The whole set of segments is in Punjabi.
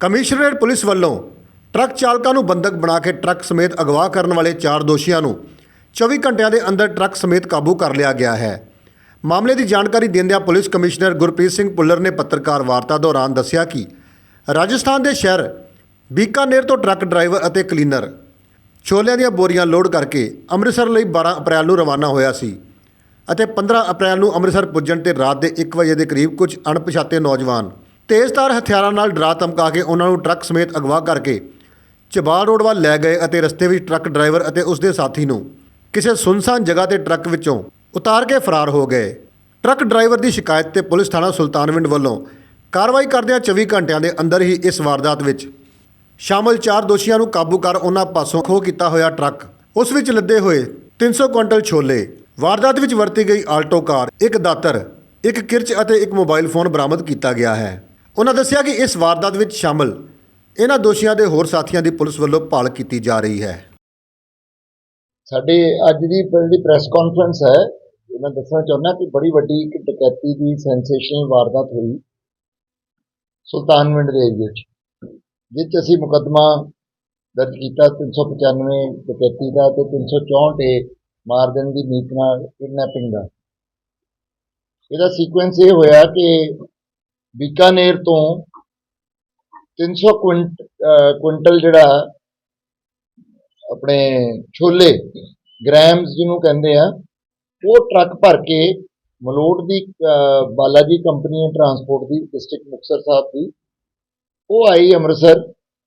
ਕਮਿਸ਼ਨਰੇਟ ਪੁਲਿਸ ਵੱਲੋਂ ਟਰੱਕ ਚਾਲਕਾਂ ਨੂੰ ਬੰਦਕ ਬਣਾ ਕੇ ਟਰੱਕ ਸਮੇਤ ਅਗਵਾ ਕਰਨ ਵਾਲੇ ਚਾਰ ਦੋਸ਼ੀਆਂ ਨੂੰ 24 ਘੰਟਿਆਂ ਦੇ ਅੰਦਰ ਟਰੱਕ ਸਮੇਤ ਕਾਬੂ ਕਰ ਲਿਆ ਗਿਆ ਹੈ। ਮਾਮਲੇ ਦੀ ਜਾਣਕਾਰੀ ਦਿੰਦਿਆਂ ਪੁਲਿਸ ਕਮਿਸ਼ਨਰ ਗੁਰਪ੍ਰੀਤ ਸਿੰਘ ਪੁੱਲਰ ਨੇ ਪੱਤਰਕਾਰ ਵਾਰਤਾ ਦੌਰਾਨ ਦੱਸਿਆ ਕਿ ਰਾਜਸਥਾਨ ਦੇ ਸ਼ਹਿਰ ਬੀਕਾਨੇਰ ਤੋਂ ਟਰੱਕ ਡਰਾਈਵਰ ਅਤੇ ਕਲੀਨਰ ਛੋਲਿਆਂ ਦੀਆਂ ਬੋਰੀਆਂ ਲੋਡ ਕਰਕੇ ਅੰਮ੍ਰਿਤਸਰ ਲਈ 12 ਅਪ੍ਰੈਲ ਨੂੰ ਰਵਾਨਾ ਹੋਇਆ ਸੀ ਅਤੇ 15 ਅਪ੍ਰੈਲ ਨੂੰ ਅੰਮ੍ਰਿਤਸਰ ਪੁੱਜਣ ਤੇ ਰਾਤ ਦੇ 1 ਵਜੇ ਦੇ ਕਰੀਬ ਕੁਝ ਅਣਪਛਾਤੇ ਨੌਜਵਾਨ ਤੇਜ਼ਧਾਰ ਹਥਿਆਰਾਂ ਨਾਲ ਡਰਾ ਧਮਕਾ ਕੇ ਉਹਨਾਂ ਨੂੰ ਟਰੱਕ ਸਮੇਤ ਅਗਵਾ ਕਰਕੇ ਚਬਾਲ ਰੋਡ ਵੱਲ ਲੈ ਗਏ ਅਤੇ ਰਸਤੇ ਵਿੱਚ ਟਰੱਕ ਡਰਾਈਵਰ ਅਤੇ ਉਸ ਦੇ ਸਾਥੀ ਨੂੰ ਕਿਸੇ ਸੁੰਨਸਾਨ ਜਗ੍ਹਾ ਤੇ ਟਰੱਕ ਵਿੱਚੋਂ ਉਤਾਰ ਕੇ ਫਰਾਰ ਹੋ ਗਏ। ਟਰੱਕ ਡਰਾਈਵਰ ਦੀ ਸ਼ਿਕਾਇਤ ਤੇ ਪੁਲਿਸ ਥਾਣਾ ਸੁਲਤਾਨਵਿੰਡ ਵੱਲੋਂ ਕਾਰਵਾਈ ਕਰਦਿਆਂ 24 ਘੰਟਿਆਂ ਦੇ ਅੰਦਰ ਹੀ ਇਸ ਵਾਰਦਾਤ ਵਿੱਚ ਸ਼ਾਮਲ ਚਾਰ ਦੋਸ਼ੀਆਂ ਨੂੰ ਕਾਬੂ ਕਰ ਉਹਨਾਂ ਪਾਸੋਂ ਖੋਹ ਕੀਤਾ ਹੋਇਆ ਟਰੱਕ। ਉਸ ਵਿੱਚ ਲੱਦੇ ਹੋਏ 300 ਕੁਇੰਟਲ ਛੋਲੇ, ਵਾਰਦਾਤ ਵਿੱਚ ਵਰਤੀ ਗਈ ਆਲਟੋ ਕਾਰ, ਇੱਕ ਦਾਤਰ, ਇੱਕ ਕਿਰਚ ਅਤੇ ਇੱਕ ਮੋਬਾਈਲ ਫੋਨ ਬਰਾਮਦ ਕੀਤਾ ਗਿਆ ਹੈ। ਉਹਨਾਂ ਦੱਸਿਆ ਕਿ ਇਸ ਵਾਰਦਾਤ ਵਿੱਚ ਸ਼ਾਮਲ ਇਹਨਾਂ ਦੋਸ਼ੀਆਂ ਦੇ ਹੋਰ ਸਾਥੀਆਂ ਦੀ ਪੁਲਿਸ ਵੱਲੋਂ ਭਾਲ ਕੀਤੀ ਜਾ ਰਹੀ ਹੈ। ਸਾਡੀ ਅੱਜ ਦੀ ਜਿਹੜੀ ਪ੍ਰੈਸ ਕਾਨਫਰੰਸ ਹੈ, ਮੈਂ ਦੱਸਣਾ ਚਾਹੁੰਦਾ ਕਿ ਬੜੀ ਵੱਡੀ ਇੱਕ ਡਕੈਤੀ ਦੀ ਸੈਂਸੇਸ਼ਨਲ ਵਾਰਦਾਤ ਹੋਈ ਸੁਲਤਾਨਵਿੰਡ ਦੇ ਏਰੀਏ 'ਚ ਜਿਸ 'ਚ ਅਸੀਂ ਮੁਕੱਦਮਾ ਦਰਜ ਕੀਤਾ 395 ਡਕੈਤੀ ਦਾ ਤੇ 364 ਏ ਮਾਰ ਦੇਣ ਦੀ ਨੀਤ ਨਾਲ ਕਿਡਨੈਪਿੰਗ ਦਾ। ਇਹਦਾ ਸੀਕੁਐਂਸ ਇਹ ਹੋਇਆ ਕਿ ਬੀਕਾਨੇਰ ਤੋਂ 300 ਕੁਇੰਟ ਕੁਇੰਟਲ ਜਿਹੜਾ ਆਪਣੇ ਛੋਲੇ ਗ੍ਰਾਮਸ ਜਿਹਨੂੰ ਕਹਿੰਦੇ ਆ, ਉਹ ਟਰੱਕ ਭਰ ਕੇ ਮਲੋਟ ਦੀ ਬਾਲਾਜੀ ਕੰਪਨੀ ਹੈ ਟਰਾਂਸਪੋਰਟ ਦੀ, ਡਿਸਟ੍ਰਿਕਟ ਮੁਕਤਸਰ ਸਾਹਿਬ ਦੀ, ਉਹ ਆਈ ਅੰਮ੍ਰਿਤਸਰ।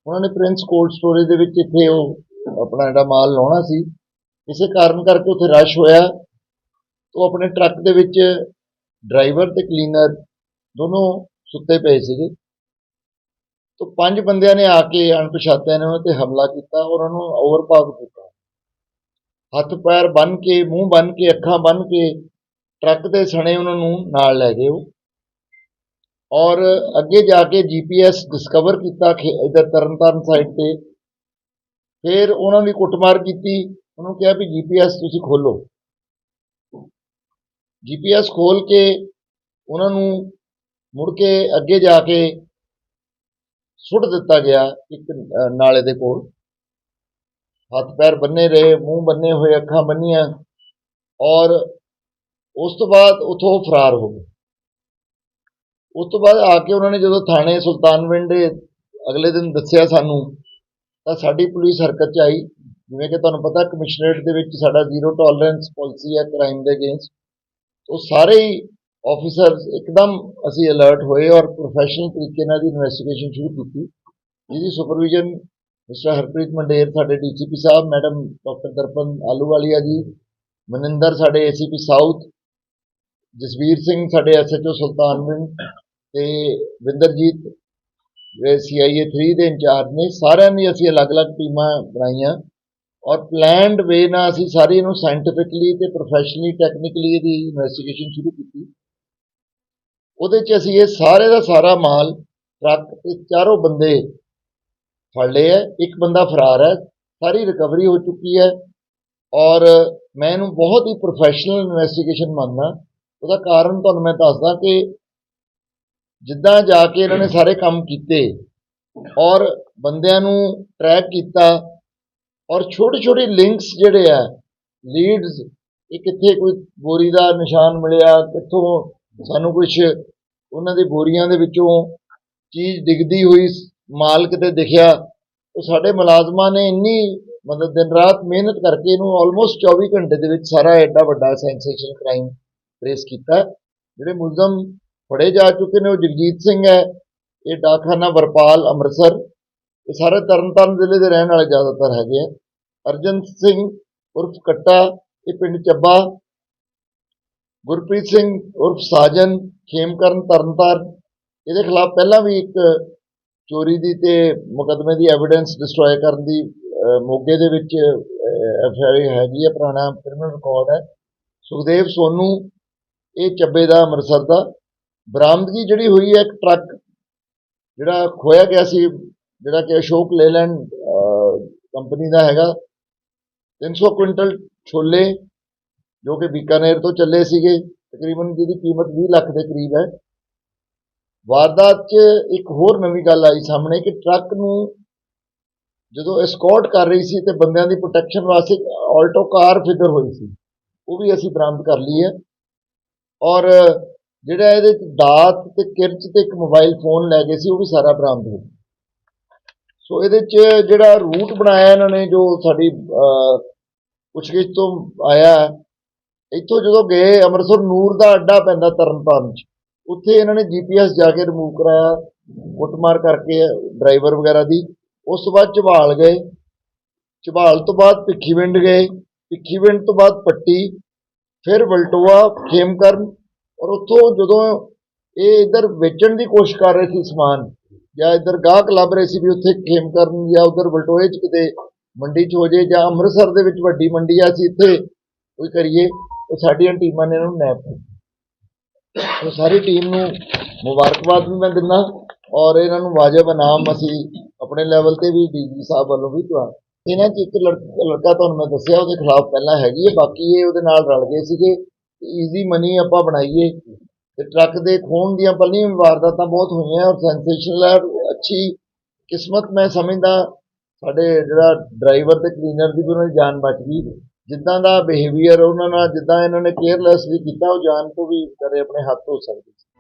ਉਹਨਾਂ ਨੇ ਪ੍ਰਿੰਸ ਕੋਲਡ ਸਟੋਰੇਜ ਦੇ ਵਿੱਚ ਇੱਥੇ ਉਹ ਆਪਣਾ ਜਿਹੜਾ ਮਾਲ ਲਾਉਣਾ ਸੀ। ਇਸੇ ਕਾਰਨ ਕਰਕੇ ਉੱਥੇ ਰਸ਼ ਹੋਇਆ। ਉਹ ਆਪਣੇ ਟਰੱਕ ਦੇ ਵਿੱਚ ਡਰਾਈਵਰ ਤੇ ਕਲੀਨਰ ਦੋਨੋਂ ਸੁੱਤੇ ਪਏ ਸੀਗੇ। ਤੋਂ ਪੰਜ ਬੰਦਿਆਂ ਨੇ ਆ ਕੇ ਅਣਪਛਾਤਿਆਂ ਨੇ ਉਹਨਾਂ ਤੇ ਹਮਲਾ ਕੀਤਾ ਔਰ ਉਹਨਾਂ ਨੂੰ ਓਵਰਪਾਵਰ ਕੀਤਾ। ਹੱਥ ਪੈਰ ਬੰਨ ਕੇ, ਮੂੰਹ ਬੰਨ ਕੇ, ਅੱਖਾਂ ਬੰਨ ਕੇ, ਟਰੱਕ ਦੇ ਸਣੇ ਉਹਨਾਂ ਨੂੰ ਨਾਲ ਲੈ ਗਏ ਉਹ। ਔਰ ਅੱਗੇ ਜਾ ਕੇ ਜੀਪੀਐਸ ਡਿਸਕਵਰ ਕੀਤਾ ਕਿ ਇਧਰ ਤਰਨਤਾਰਨ ਸਾਈਡ ਤੇ। ਫਿਰ ਉਹਨਾਂ ਦੀ ਕੁੱਟਮਾਰ ਕੀਤੀ, ਉਹਨੂੰ ਕਿਹਾ ਵੀ ਜੀਪੀਐਸ ਤੁਸੀਂ ਖੋਲੋ ਜੀਪੀਐਸ ਖੋਲ ਕੇ ਉਹਨਾਂ ਨੂੰ ਮੁੜ ਕੇ ਅੱਗੇ ਜਾ ਕੇ ਸੁੱਟ ਦਿੱਤਾ ਗਿਆ ਇੱਕ ਨਾਲੇ ਦੇ ਕੋਲ। ਹੱਥ ਪੈਰ ਬੰਨੇ ਰਹੇ, ਮੂੰਹ ਬੰਨੇ ਹੋਏ, ਅੱਖਾਂ ਬੰਨੀਆਂ ਔਰ ਉਸ ਤੋਂ ਬਾਅਦ ਉਥੋਂ ਫਰਾਰ ਹੋ ਗਏ। ਉਸ ਤੋਂ ਬਾਅਦ ਆ ਕੇ ਉਹਨਾਂ ਨੇ ਜਦੋਂ ਥਾਣੇ ਸੁਲਤਾਨਵਿੰਡ ਦੇ ਅਗਲੇ ਦਿਨ ਦੱਸਿਆ ਸਾਨੂੰ, ਤਾਂ ਸਾਡੀ ਪੁਲਿਸ ਹਰਕਤ 'ਚ ਆਈ। ਜਿਵੇਂ ਕਿ ਤੁਹਾਨੂੰ ਪਤਾ, ਕਮਿਸ਼ਨਰੇਟ ਦੇ ਵਿੱਚ ਸਾਡਾ ਜ਼ੀਰੋ ਟੋਲਰੈਂਸ ਪਾਲਿਸੀ ਹੈ, ਕ੍ਰਾਈਮ ਦੇ ਅਗੇਂਸਟ। ਉਹ ਸਾਰੇ ਹੀ ਆਫੀਸਰਸ ਇੱਕਦਮ ਅਸੀਂ ਅਲਰਟ ਹੋਏ ਔਰ ਪ੍ਰੋਫੈਸ਼ਨਲ ਤਰੀਕੇ ਨਾਲ ਦੀ ਇਨਵੈਸਟੀਗੇਸ਼ਨ ਸ਼ੁਰੂ ਕੀਤੀ। ਜਿਹਦੀ ਸੁਪਰਵਿਜ਼ਨ ਮਿਸਟਰ ਹਰਪ੍ਰੀਤ ਮੰਡੇਰ ਸਾਡੇ DCP Sahib, madam doctor Darpan Ahluwalia ji, Maninder ਸਾਡੇ ਏਸੀਪੀ ਸਾਊਥ ਜਸਵੀਰ ਸਿੰਘ ਸਾਡੇ ਐਸਐਚਓ ਸੁਲਤਾਨਵਿੰਡ ਤੇ ਵਿੰਦਰਜੀਤ ਜਿਹੜੇ ਸੀਆਈਏ 3 ਦੇ ਇੰਚਾਰਜ ਨੇ, ਸਾਰਿਆਂ ਦੀ ਅਸੀਂ ਅਲੱਗ-ਅਲੱਗ ਟੀਮਾਂ ਬਣਾਈਆਂ ਔਰ ਪਲੈਨਡ ਵੇ ਨਾਲ ਅਸੀਂ ਸਾਰੀ ਇਹਨੂੰ ਸਾਇੰਟੀਫਿਕਲੀ ਤੇ ਪ੍ਰੋਫੈਸ਼ਨਲੀ ਟੈਕਨੀਕਲੀ ਇਹਦੀ ਇਨਵੈਸਟੀਗੇਸ਼ਨ ਸ਼ੁਰੂ ਕੀਤੀ। ਉਹਦੇ 'ਚ ਅਸੀਂ ਇਹ ਸਾਰੇ ਦਾ ਸਾਰਾ ਮਾਲ ਟਰੱਕ ਤੇ ਚਾਰੋਂ ਬੰਦੇ ਫੜ ਲਏ ਹੈ ਇੱਕ ਬੰਦਾ ਫਰਾਰ ਹੈ, ਸਾਰੀ ਰਿਕਵਰੀ ਹੋ ਚੁੱਕੀ ਹੈ ਔਰ ਮੈਂ ਇਹਨੂੰ ਬਹੁਤ ਹੀ ਪ੍ਰੋਫੈਸ਼ਨਲ ਇਨਵੈਸਟੀਗੇਸ਼ਨ ਮੰਨਦਾ। ਉਹਦਾ ਕਾਰਨ ਤੁਹਾਨੂੰ ਮੈਂ ਦੱਸਦਾ ਕਿ ਜਿੱਦਾਂ ਜਾ ਕੇ ਇਹਨਾਂ ਨੇ ਸਾਰੇ ਕੰਮ ਕੀਤੇ ਔਰ ਬੰਦਿਆਂ ਨੂੰ ਟਰੈਕ ਕੀਤਾ ਔਰ ਛੋਟੇ ਛੋਟੇ ਲਿੰਕਸ ਜਿਹੜੇ ਆ ਲੀਡਸ ਇਹ ਕਿੱਥੇ ਕੋਈ ਬੋਰੀ ਦਾ ਨਿਸ਼ਾਨ ਮਿਲਿਆ, ਕਿੱਥੋਂ ਸਾਨੂੰ ਕੁਝ ਉਹਨਾਂ ਦੇ ਬੋਰੀਆਂ ਦੇ ਵਿੱਚੋਂ ਚੀਜ਼ ਡਿੱਗਦੀ ਹੋਈ ਮਾਲ ਕਿਤੇ ਦਿਖਿਆ, ਉਹ ਸਾਡੇ ਮੁਲਾਜ਼ਮਾਂ ਨੇ ਇੰਨੀ ਮਤਲਬ ਦਿਨ ਰਾਤ ਮਿਹਨਤ ਕਰਕੇ ਇਹਨੂੰ ਆਲਮੋਸਟ 24 ਘੰਟੇ ਦੇ ਵਿੱਚ ਸਾਰਾ ਐਡਾ ਵੱਡਾ ਸੈਂਸੇਸ਼ਨ ਕ੍ਰਾਈਮ ਟ੍ਰੇਸ ਕੀਤਾ। ਜਿਹੜੇ ਮੁਲਜ਼ਮ ਫੜੇ ਜਾ ਚੁੱਕੇ ਨੇ ਉਹ ਜਗਜੀਤ ਸਿੰਘ ਹੈ, ਇਹ ਡਾਕਖਾਨਾ ਵਰਪਾਲ ਅੰਮ੍ਰਿਤਸਰ, ਇਹ ਸਾਰੇ ਤਰਨਤਾਰਨ ਜ਼ਿਲ੍ਹੇ ਦੇ ਰਹਿਣ ਵਾਲੇ ਜ਼ਿਆਦਾਤਰ ਹੈਗੇ ਆ। ਅਰਜਨ ਸਿੰਘ ਉਰਫ ਕੱਟਾ, ਇਹ ਪਿੰਡ ਚੱਬਾ ਗੁਰਪ੍ਰੀਤ ਸਿੰਘ ਉਰਫ ਸਾਜਨ, ਖੇਮਕਰਨ, ਤਰਨਤਾਰਨ। ਇਹਦੇ ਖਿਲਾਫ ਪਹਿਲਾਂ ਵੀ ਇੱਕ ਚੋਰੀ ਦੀ ਤੇ ਮੁਕੱਦਮੇ ਦੀ ਐਵੀਡੈਂਸ ਡਿਸਟਰੋਏ ਕਰਨ ਦੀ ਮੋਗੇ ਦੇ ਵਿੱਚ ਐਫ ਆਈ ਹੈਗੀ ਹੈ ਪੁਰਾਣਾ ਕ੍ਰਿਮੀਨਲ ਰਿਕਾਰਡ ਹੈ। ਸੁਖਦੇਵ ਸੋਨੂ, ਇਹ ਚੱਬੇ ਦਾ ਅੰਮ੍ਰਿਤਸਰ ਦਾ। ਬਰਾਮਦਗੀ ਜਿਹੜੀ ਹੋਈ ਹੈ, ਇੱਕ ਟਰੱਕ, ਜਿਹੜਾ ਖੋਇਆ ਗਿਆ ਸੀ, ਜਿਹੜਾ ਕਿ ਅਸ਼ੋਕ ਲੇਲੈਂਡ ਕੰਪਨੀ ਦਾ ਹੈਗਾ। 300 ਕੁਇੰਟਲ ਛੋਲੇ ਜੋ ਕਿ ਬੀਕਾਨੇਰ ਤੋਂ ਚੱਲੇ ਸੀਗੇ, ਤਕਰੀਬਨ ਜਿਹਦੀ ਕੀਮਤ 20 ਲੱਖ ਦੇ ਕਰੀਬ ਹੈ। ਵਾਰਦਾਤ 'ਚ ਇੱਕ ਹੋਰ ਨਵੀਂ ਗੱਲ ਆਈ ਸਾਹਮਣੇ ਕਿ ਟਰੱਕ ਨੂੰ ਜਦੋਂ ਐਸਕੌਰਟ ਕਰ ਰਹੀ ਸੀ ਤੇ ਬੰਦਿਆਂ ਦੀ ਪ੍ਰੋਟੈਕਸ਼ਨ ਵਾਸਤੇ ਆਲਟੋ ਕਾਰ ਫਿਕਰ ਹੋਈ ਸੀ, ਉਹ ਵੀ ਅਸੀਂ ਬਰਾਮਦ ਕਰ ਲਈ ਹੈ। ਔਰ ਜਿਹੜਾ ਇਹਦੇ 'ਚ ਦਾਤ ਤੇ ਕਿਰਚ ਤੇ ਇੱਕ ਮੋਬਾਈਲ ਫੋਨ ਲੈ ਗਏ ਸੀ, ਉਹ ਵੀ ਸਾਰਾ ਬਰਾਮਦ ਹੋ ਗਿਆ। ਸੋ ਇਹਦੇ 'ਚ ਜਿਹੜਾ ਰੂਟ ਬਣਾਇਆ ਇਹਨਾਂ ਨੇ, ਜੋ ਸਾਡੀ ਪੁੱਛਗਿੱਛ ਤੋਂ ਆਇਆ ਇੱਥੋਂ ਜਦੋਂ ਗਏ, ਅੰਮ੍ਰਿਤਸਰ ਨੂਰ ਦਾ ਅੱਡਾ ਪੈਂਦਾ ਤਰਨਤਾਰਨ 'ਚ। ਉੱਥੇ ਇਹਨਾਂ ਨੇ ਜੀਪੀਐਸ ਜਾ ਕੇ ਰਿਮੂਵ ਕਰਾਇਆ, ਕੁੱਟਮਾਰ ਕਰਕੇ ਡਰਾਈਵਰ ਵਗੈਰਾ ਦੀ। ਉਸ ਤੋਂ ਬਾਅਦ ਝਬਾਲ ਗਏ। ਝਬਾਲ ਤੋਂ ਬਾਅਦ ਭਿੱਖੀਵਿੰਡ ਗਏ। ਭਿੱਖੀਵਿੰਡ ਤੋਂ ਬਾਅਦ ਪੱਟੀ, ਫਿਰ ਵਲਟੋਆ, ਖੇਮਕਰਨ। ਔਰ ਉੱਥੋਂ ਜਦੋਂ ਇਹ ਇੱਧਰ ਵੇਚਣ ਦੀ ਕੋਸ਼ਿਸ਼ ਕਰ ਰਹੇ ਸੀ ਸਮਾਨ, ਜਾਂ ਇੱਧਰ ਗਾਹਕ ਲੱਭ ਰਹੇ ਸੀ ਵੀ ਉੱਥੇ ਖੇਮਕਰਨ ਜਾਂ ਉੱਧਰ ਵਲਟੋਏ 'ਚ ਕਿਤੇ ਮੰਡੀ 'ਚ ਹੋ ਜੇ, ਜਾਂ ਅੰਮ੍ਰਿਤਸਰ ਦੇ ਵਿੱਚ ਵੱਡੀ ਮੰਡੀ ਆ, ਅਸੀਂ ਇੱਥੇ ਕੋਈ ਕਰੀਏ। ਉਹ ਸਾਡੀਆਂ ਟੀਮਾਂ ਨੇ ਇਹਨਾਂ ਨੂੰ ਨੈਪ ਉਹ ਸਾਰੀ ਟੀਮ ਨੂੰ ਮੁਬਾਰਕਬਾਦ ਵੀ ਮੈਂ ਦਿੰਦਾ ਔਰ ਇਹਨਾਂ ਨੂੰ ਵਾਜਬ ਇਨਾਮ ਅਸੀਂ ਆਪਣੇ ਲੈਵਲ ਤੇ ਵੀ ਡੀਜੀ ਸਾਹਿਬ ਵੱਲੋਂ ਵੀ ਦਵਾ ਇਹਨਾਂ 'ਚ ਇੱਕ ਲੜਕਾ ਲੜਕਾ ਤੁਹਾਨੂੰ ਮੈਂ ਦੱਸਿਆ, ਉਹਦੇ ਖਿਲਾਫ ਪਹਿਲਾਂ ਹੈਗੀ ਹੈ, ਬਾਕੀ ਇਹ ਉਹਦੇ ਨਾਲ ਰਲ ਗਏ ਸੀਗੇ। ਈਜ਼ੀ ਮਨੀ ਆਪਾਂ ਬਣਾਈਏ ਤੇ ਟਰੱਕ ਦੇ ਖੂਨ ਦੀਆਂ ਪੱਲੀਆਂ ਵਾਰਦਾਤਾਂ ਬਹੁਤ ਹੋਈਆਂ ਔਰ ਸੈਂਸੇਸ਼ਨਲ ਹੈ, ਅੱਛੀ ਕਿਸਮਤ ਮੈਂ ਸਮਝਦਾ। ਸਾਡੇ ਜਿਹੜਾ ਡਰਾਈਵਰ ਤੇ ਕਲੀਨਰ ਦੀ ਵੀ ਉਹਨਾਂ ਦੀ ਜਾਨ ਬਚ ਗਈ। ਜਿੱਦਾਂ ਦਾ ਬਿਹੇਵੀਅਰ ਉਹਨਾਂ ਨਾਲ, ਜਿੱਦਾਂ ਇਹਨਾਂ ਨੇ ਕੇਅਰਲੈਸਲੀ ਕੀਤਾ, ਉਹ ਜਾਨ ਤੋਂ ਵੀ ਕਰੇ ਆਪਣੇ ਹੱਥ ਧੋ ਸਕਦੀ ਸੀ।